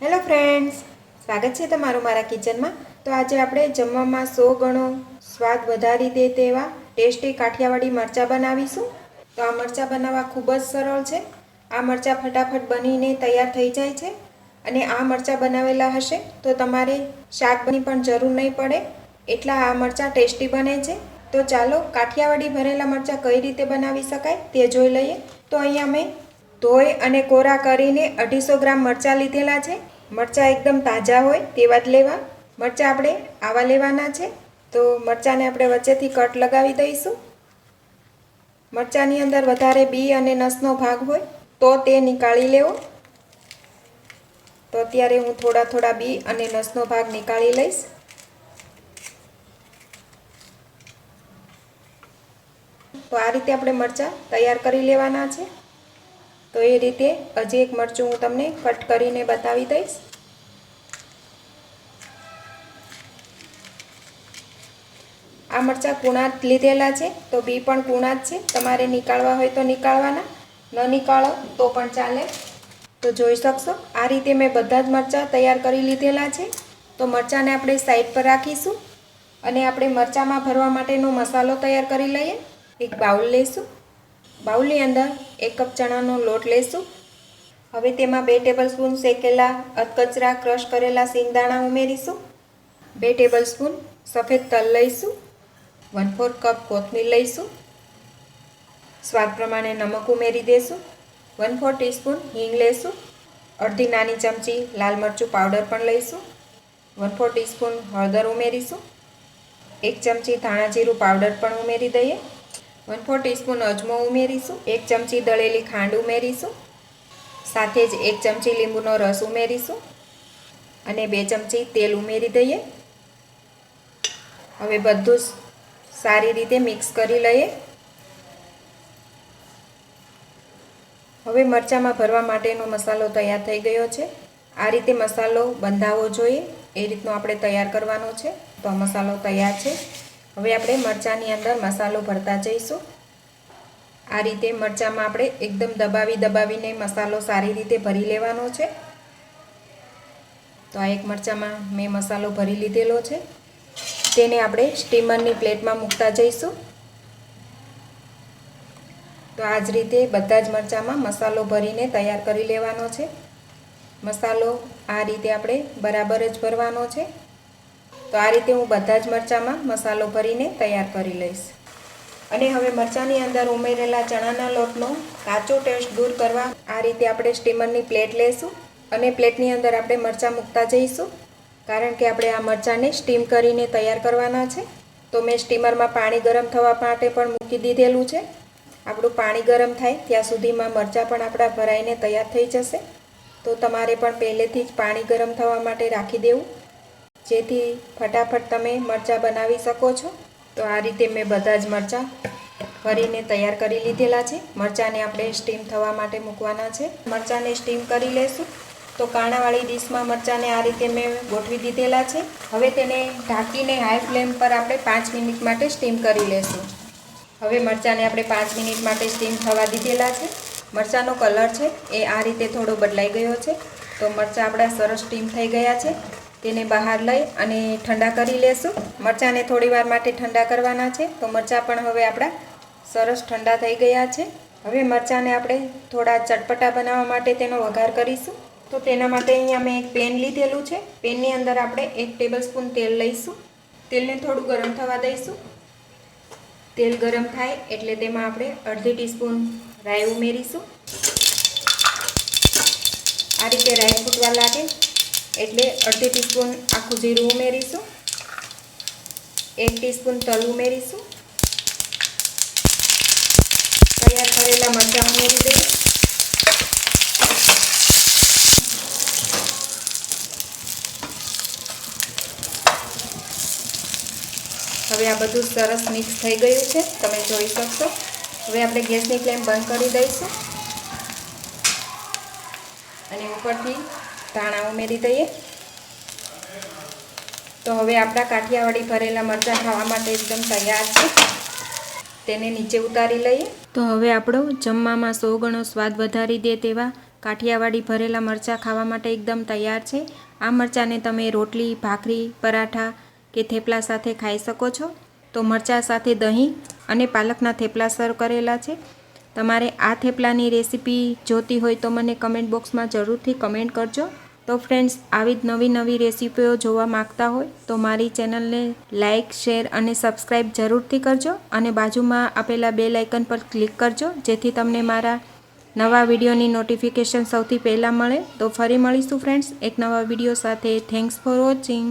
Hello friends, સ્વાગત છે તમારું મારા કિચનમાં. તો આજે આપણે જમવામાં સો ગણો સ્વાદ વધારી દે તેવા ટેસ્ટી કાઠિયાવાડી મરચાં બનાવીશું. તો આ મરચાં બનાવવા ખૂબ જ સરળ છે. આ મરચાં ફટાફટ બનીને તૈયાર થઈ જાય છે. અને આ મરચાં બનાવેલા હશે તો તમારે શાકની પણ જરૂર નહીં પડે. એટલા આ મરચાં ટેસ્ટી બને છે. તો ચાલો કાઠિયાવાડી ભરેલા મરચાં કઈ રીતે બનાવી શકાય તે જોઈ લઈએ. તો અહીંયા મેં ધોઈ અને કોરા કરીને અઢીસો ગ્રામ મરચાં લીધેલા છે. મરચાં એકદમ તાજા હોય તેવા જ લેવા. મરચાં આપણે આવા લેવાના છે. તો મરચાંને આપણે વચ્ચેથી કટ લગાવી દઈશું. મરચાંની અંદર વધારે બી અને નસનો ભાગ હોય તો તે નીકાળી લેવો. તો અત્યારે હું થોડા થોડા બી અને નસનો ભાગ નીકાળી લઈશ. તો આ રીતે આપણે મરચાં તૈયાર કરી લેવાના છે. તો એ રીતે હજી એક મરચું હું તમને કટ કરીને બતાવી દઈશ. આ મરચાં કુણાત લીધેલા છે, તો બી પણ કુણા જ છે. તમારે નીકાળવા હોય તો નીકાળવાના, ન નીકાળો તો પણ ચાલે. તો જોઈ શકશો, આ રીતે મેં બધા જ મરચાં તૈયાર કરી લીધેલા છે. તો મરચાંને આપણે સાઈડ પર રાખીશું અને આપણે મરચાંમાં ભરવા માટેનો મસાલો તૈયાર કરી લઈએ. એક બાઉલ લઈશું બાઉલની અંદર એક કપ ચણાનો લોટ લઈશું હવે તેમાં બે ટેબલ સ્પૂન શેકેલા અધકચરા ક્રશ કરેલા સિંગદાણા ઉમેરીશું. બે ટેબલ સ્પૂન સફેદ તલ લઈશું. વન ફોર કપ કોથમીર લઈશું. સ્વાદ પ્રમાણે નમક ઉમેરી દઈશું વન ફોર ટીસ્પૂન હિંગ લઈશું અડધી નાની ચમચી લાલ મરચું પાવડર પણ લઈશું. વન ફોર ટીસ્પૂન હળદર ઉમેરીશું. એક ચમચી ધાણા જીરું પાવડર પણ ઉમેરી દઈએ. વન ફોર ટીસ્પૂન અજમો ઉમેરીશું, એક ચમચી દળેલી ખાંડ ઉમેરીશું, સાથે જ એક ચમચી લીંબુનો રસ ઉમેરીશું, અને બે ચમચી તેલ ઉમેરી દઈએ. હવે બધું સારી રીતે મિક્સ કરી લઈએ. હવે મરચાંમાં ભરવા માટેનો મસાલો તૈયાર થઈ ગયો છે. આ રીતે મસાલો બંધાવવો જોઈએ. એ રીતનો આપણે તૈયાર કરવાનો છે. તો મસાલો તૈયાર છે. હવે આપણે મરચાંની અંદર મસાલો ભરતા જઈશું. આ રીતે મરચાંમાં આપણે એકદમ દબાવી દબાવીને મસાલો સારી રીતે ભરી લેવાનો છે. તો આ એક મરચાંમાં મેં મસાલો ભરી લીધેલો છે. તેને આપણે સ્ટીમરની પ્લેટમાં મૂકતા જઈશું. તો આ જ રીતે બધા જ મરચાંમાં મસાલો ભરીને તૈયાર કરી લેવાનો છે. મસાલો આ રીતે આપણે બરાબર જ ભરવાનો છે. તો આ રીતે હું બધા જ મરચાંમાં મસાલો ભરીને તૈયાર કરી લઈશ. અને હવે મરચાંની અંદર ઉમેરેલા ચણાના લોટનો કાચો ટેસ્ટ દૂર કરવા આ રીતે આપણે સ્ટીમરની પ્લેટ લઈશું અને પ્લેટની અંદર આપણે મરચાં મૂકતા જઈશું. કારણ કે આપણે આ મરચાંને સ્ટીમ કરીને તૈયાર કરવાના છે. તો મેં સ્ટીમરમાં પાણી ગરમ થવા માટે પણ મૂકી દીધેલું છે. આપણું પાણી ગરમ થાય ત્યાં સુધીમાં મરચાં પણ આપણા ભરાઈને તૈયાર થઈ જશે. તો તમારે પણ પહેલેથી જ પાણી ગરમ થવા માટે રાખી દેવું. જેથી ફટાફટ તમે મરચાં બનાવી શકો છો. તો આ રીતે મેં બધા જ મરચાં ભરીને તૈયાર કરી લીધેલા છે. મરચાંને આપણે સ્ટીમ થવા માટે મૂકવાના છે. મરચાંને સ્ટીમ કરી લેશું. તો કાણાવાળી ડીશમાં મરચાંને આ રીતે મેં ગોઠવી દીધેલા છે. હવે તેને ઢાંકીને હાઈ ફ્લેમ પર આપણે પાંચ મિનિટ માટે સ્ટીમ કરી લેશું. હવે મરચાંને આપણે પાંચ મિનિટ માટે સ્ટીમ થવા દીધેલા છે. મરચાંનો કલર છે એ આ રીતે થોડો બદલાઈ ગયો છે. તો મરચાં આપણા સરસ સ્ટીમ થઈ ગયા છે. તેને બહાર લઈ અને ઠંડા કરી લેશું. મરચાંને થોડી વાર માટે ઠંડા કરવાના છે. તો મરચાં પણ હવે આપણા સરસ ઠંડા થઈ ગયા છે. હવે મરચાંને આપણે થોડા ચટપટા બનાવવા માટે તેનો વઘાર કરીશું. તો તેના માટે અહીંયા મેં એક પેન લીધેલું છે. પેનની અંદર આપણે એક ટેબલ સ્પૂન તેલ લઈશું. તેલને થોડું ગરમ થવા દઈશું. તેલ ગરમ થાય એટલે તેમાં આપણે અડધી ટીસ્પૂન રાઈ ઉમેરીશું. આ રીતે રાઈ ફૂટવા લાગે. એટલે અડધી ટીસ્પૂન આખું જીરું ઉમેરીશું. એક ટીસ્પૂન તલ ઉમેરીશું. તૈયાર કરેલા મરચાં ઉમેરી દઈશું. હવે આ બધું સરસ મિક્સ થઈ ગયું છે. તમે જોઈ શકશો. હવે આપણે ગેસની ફ્લેમ બંધ કરી દઈશું. અને ઉપરથી ધાણા ઉમેરી દઈએ. તો હવે આપણા કાઠિયાવાડી ભરેલા મરચાં ખાવા માટે એકદમ તૈયાર છે. તેને નીચે ઉતારી લઈએ. તો હવે આપણો જમવામાં સો ગણો સ્વાદ વધારી દે તેવા કાઠિયાવાડી ભરેલા મરચાં ખાવા માટે એકદમ તૈયાર છે. આ મરચાંને તમે રોટલી, ભાખરી, પરાઠા કે થેપલા સાથે ખાઈ શકો છો. તો મરચાં સાથે દહીં અને પાલકના થેપલા સર્વ કરેલા છે. તમારે આ થેપલાની રેસીપી જોતી હોય તો મને કમેન્ટ બોક્સમાં જરૂરથી કમેન્ટ કરજો. તો ફ્રેન્ડ્સ આવી જ નવી નવી રેસીપીઓ જોવા માંગતા હોય તો મારી ચેનલને લાઇક શેર અને સબસ્ક્રાઈબ જરૂરથી કરજો અને બાજુમાં આપેલા બે લાઇકન પર ક્લિક કરજો જેથી તમને મારા નવા વિડીયોની નોટિફિકેશન સૌથી પહેલાં મળે. તો ફરી મળીશું ફ્રેન્ડ્સ એક નવા વીડિયો સાથે. Thanks for watching